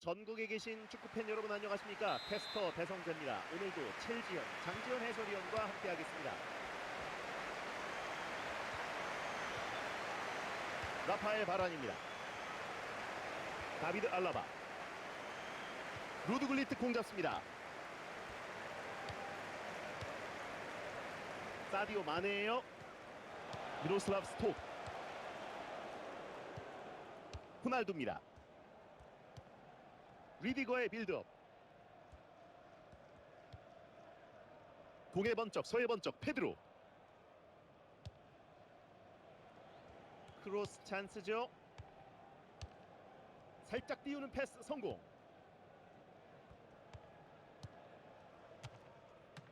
전국에 계신 축구팬 여러분 안녕하십니까? 캐스터 배성재입니다. 오늘도 첼지현 장지현 해설위원과 함께 하겠습니다. 라파엘 바란입니다. 다비드 알라바. 루드글리트 공 잡습니다. 사디오 마네예요. 미로슬랍 스톡. 호날두입니다 리디거의 빌드업. 동해 번쩍 서해 번쩍 페드로. 크로스 찬스죠. 살짝 띄우는 패스 성공.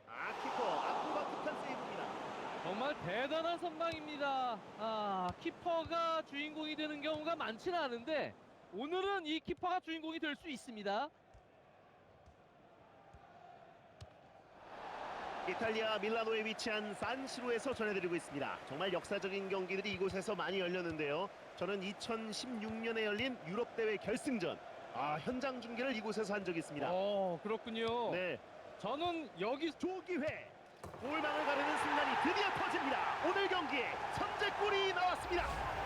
아 키퍼 아크로바틱한 세이브입니다. 정말 대단한 선방입니다. 아, 키퍼가 주인공이 되는 경우가 많지는 않은데 오늘은 이 키퍼가 주인공이 될 수 있습니다. 이탈리아 밀라노에 위치한 산시로에서 전해드리고 있습니다. 정말 역사적인 경기들이 이곳에서 많이 열렸는데요. 저는 2016년에 열린 유럽 대회 결승전 아 현장 중계를 이곳에서 한 적이 있습니다. 어, 그렇군요. 네, 저는 여기 조기회 골망을 가르는 순간이 드디어 터집니다. 오늘 경기에 선제골이 나왔습니다.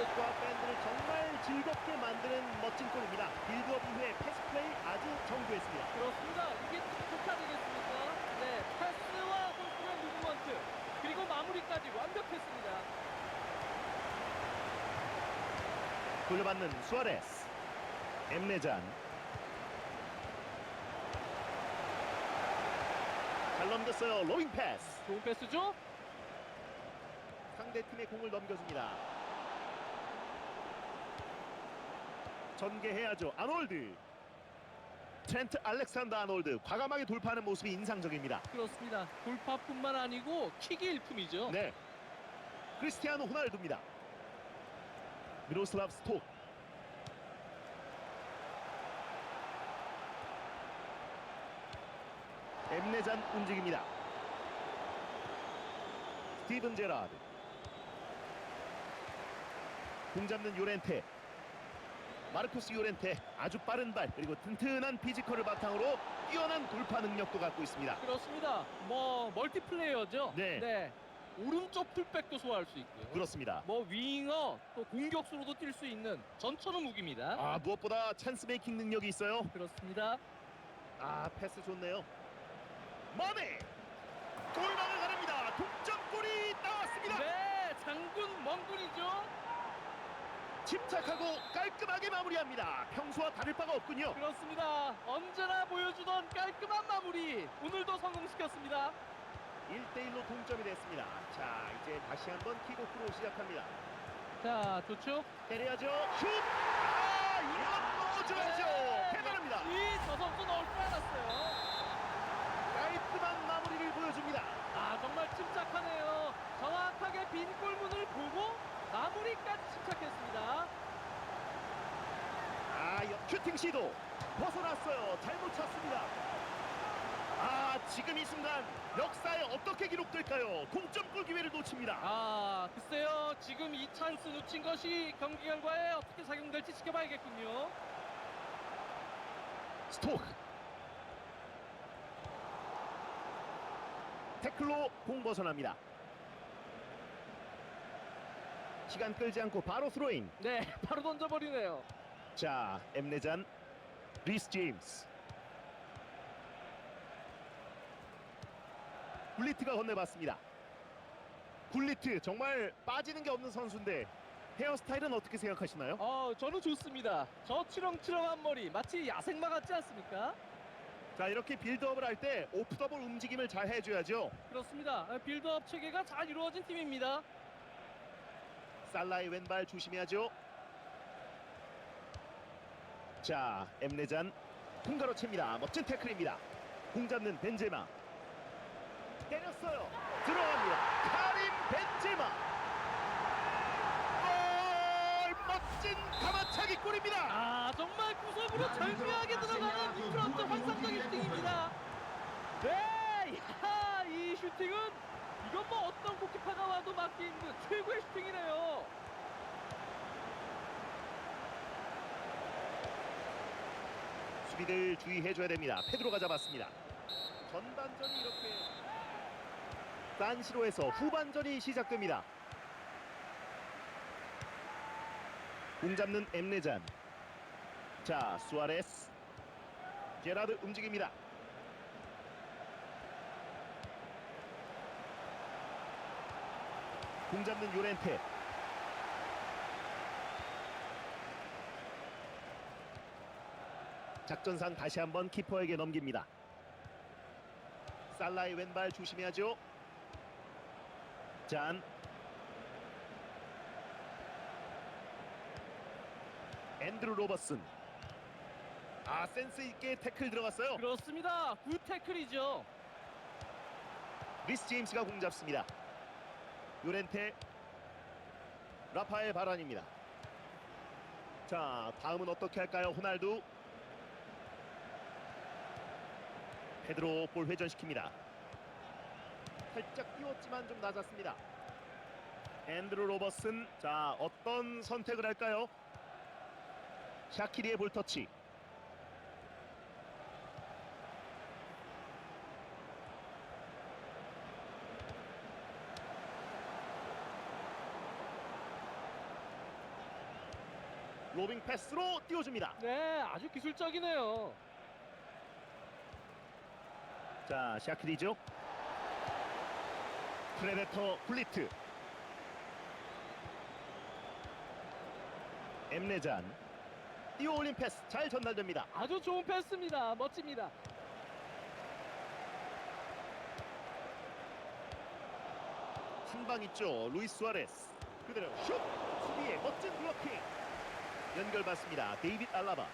감독과 팬들을 정말 즐겁게 만드는 멋진 골입니다. 빌드업 이후에 패스 플레이 아주 정교했습니다. 그렇습니다. 이게 좋지 않겠습니까? 네, 패스와 골프의 무브먼트 그리고 마무리까지 완벽했습니다. 돌려받는 수아레스 엠레잔 잘 넘겼어요 로잉 패스 좋은 패스죠? 상대팀의 공을 넘겨줍니다 전개해야죠. 아놀드. 트렌트 알렉산더 아놀드. 과감하게 돌파하는 모습이 인상적입니다. 그렇습니다. 돌파뿐만 아니고 킥이 일품이죠. 네. 크리스티아노 호날두입니다. 미로슬랍 스톡. 엠네잔 움직입니다. 스티븐 제라드. 공 잡는 요렌테 마르코스 요렌테 아주 빠른 발 그리고 튼튼한 피지컬을 바탕으로 뛰어난 돌파 능력도 갖고 있습니다 그렇습니다. 뭐 멀티플레이어죠. 네. 오른쪽 풀백도 소화할 수 있고요. 그렇습니다 뭐 윙어 또 공격수로도 뛸 수 있는 전천후 무기입니다. 아 무엇보다 찬스 메이킹 능력이 있어요 그렇습니다. 아 패스 좋네요 마네 골망을 가릅니다 동점골이 나왔습니다 네, 장군 멍군이죠. 침착하고 깔끔하게 마무리합니다. 평소와 다를 바가 없군요. 그렇습니다. 언제나 보여주던 깔끔한 마무리 오늘도 성공시켰습니다. 1대1로 동점이 됐습니다. 자 이제 다시 한번 킥오프로 시작합니다. 자, 좋죠? 때려야죠. 슛 아 이건 넣어줘야죠 네. 대단합니다 이저 선수 넣을 줄 알았어요. 깔끔한 마무리를 보여줍니다 아, 정말 침착하네요. 정확하게 빈 골문을 보고 마무리까지 침착했습니다. 아 여- 슈팅 시도 벗어났어요. 잘못 찼습니다. 아 지금 이 순간 역사에 어떻게 기록될까요? 동점골 기회를 놓칩니다. 아, 글쎄요. 지금 이 찬스 놓친 것이 경기 결과에 어떻게 작용될지 지켜봐야겠군요. 스토크 태클로 공 벗어납니다. 시간 끌지 않고 바로 스로인. 네, 바로 던져버리네요. 자 엠네잔 리스 제임스 굴리트가 건네봤습니다 굴리트 정말 빠지는 게 없는 선수인데 헤어스타일은 어떻게 생각하시나요? 어, 저는 좋습니다. 저 치렁치렁한 머리 마치 야생마 같지 않습니까? 자 이렇게 빌드업을 할 때 오프 더블 움직임을 잘 해줘야죠 그렇습니다. 아, 빌드업 체계가 잘 이루어진 팀입니다. 살라의 왼발 조심해야죠 자 엠레잔 통가로 챕니다. 멋진 태클입니다. 공 잡는 벤제마. 때렸어요. 들어갑니다. 카림 벤제마. 골! 멋진 가마차기 골입니다. 아, 정말 구석으로 절묘하게 들어가는 미끄럼져 환상적인 슈팅입니다. 네, 야, 이 슈팅은 이건 뭐 어떤 골키퍼가 와도 막기 힘든 최고의 슈팅이네요. 수비들 주의해줘야 됩니다. 페드로가 잡았습니다. 전반전이 이렇게 산시로에서 후반전이 시작됩니다. 공 잡는 엠레잔. 자, 수아레스. 제라드 움직입니다. 공 잡는 요렌테. 작전상 다시 한번 키퍼에게 넘깁니다. 살라의 왼발 조심해야죠. 잔. 앤드루 로버슨. 아 센스 있게 태클 들어갔어요. 그렇습니다. 굿 태클이죠. 리스 제임스가 공 잡습니다. 요렌테 라파엘 바란입니다. 자 다음은 어떻게 할까요? 호날두 페드로 볼 회전시킵니다. 살짝 띄웠지만 좀 낮았습니다. 앤드루 로버슨 자 어떤 선택을 할까요? 샤키리의 볼터치 로빙 패스로 띄워줍니다. 네, 아주 기술적이네요. 자, 샤크리죠. 프레데터 굴리트. 엠레잔. 띄워 올린 패스 잘 전달됩니다. 아주 좋은 패스입니다. 멋집니다. 한방 있죠. 루이스 수아레스. 그대로 슛! 수비의 멋진 블로킹. 연결받습니다. 데이빗 알라바.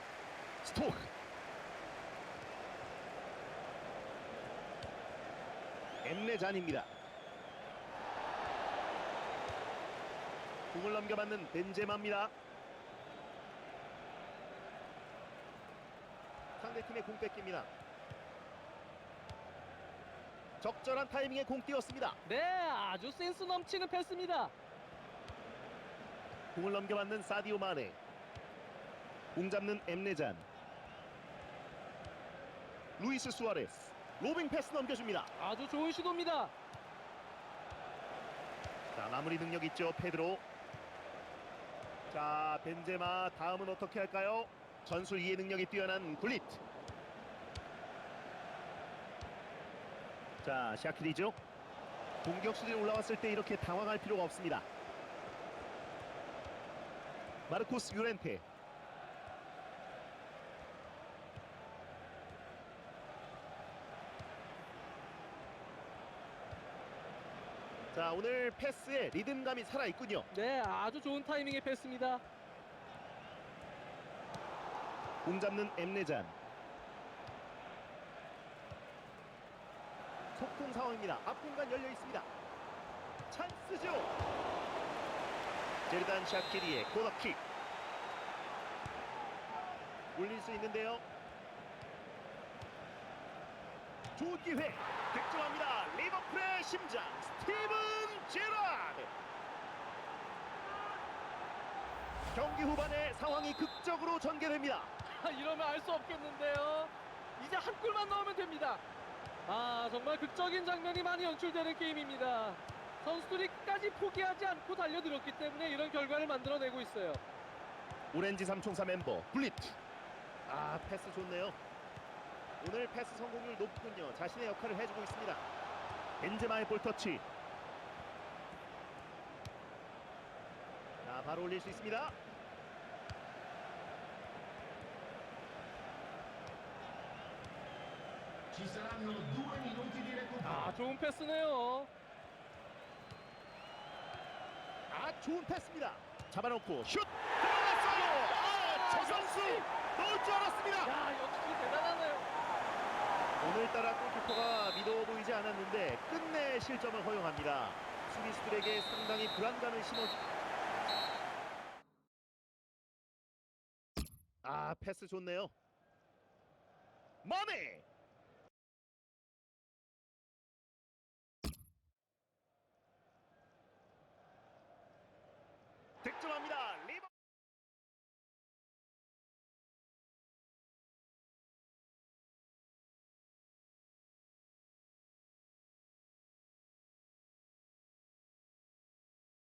스토크. 엠레잔입니다. 공을 넘겨받는 벤제마입니다. 상대팀의 공 뺏깁니다. 적절한 타이밍에 공 띄웠습니다. 네, 아주 센스 넘치는 패스입니다. 공을 넘겨받는 사디오 마네 공 잡는 엠레잔 루이스 수아레스 로빙 패스 넘겨줍니다. 아주 좋은 시도입니다. 자 마무리 능력 있죠 페드로. 자 벤제마 다음은 어떻게 할까요? 전술 이해 능력이 뛰어난 굴리트 자 샤키리죠? 공격수들이 올라왔을 때 이렇게 당황할 필요가 없습니다. 마르코스 유렌테 오늘 패스에 리듬감이 살아있군요. 네, 아주 좋은 타이밍의 패스입니다. 공 잡는 엠레잔. 속공 상황입니다. 앞공간 열려 있습니다. 찬스죠? 제르단 샤키리의 코너킥. 올릴 수 있는데요 좋은 기회 득점합니다 리버풀의 심장 스티븐 제라드 경기 후반에 상황이 극적으로 전개됩니다 아, 이러면 알 수 없겠는데요. 이제 한 골만 넣으면 됩니다. 아, 정말 극적인 장면이 많이 연출되는 게임입니다. 선수들이 끝까지 포기하지 않고 달려들었기 때문에 이런 결과를 만들어내고 있어요. 오렌지 삼총사 멤버 블리트 아 패스 좋네요 오늘 패스 성공률 높군요. 자신의 역할을 해주고 있습니다. 벤제마의 볼터치. 자 바로 올릴 수 있습니다. 아, 좋은 패스네요. 아 좋은 패스입니다. 잡아놓고 슛! 들어갔어요! 아 저 선수 넣을 줄 알았습니다. 야, 역시 대단하네요. 오늘따라 골키퍼가 믿어 보이지 않았는데 끝내 실점을 허용합니다. 수비수들에게 상당히 불안감을 심어. 아 패스 좋네요. 마네. 득점합니다.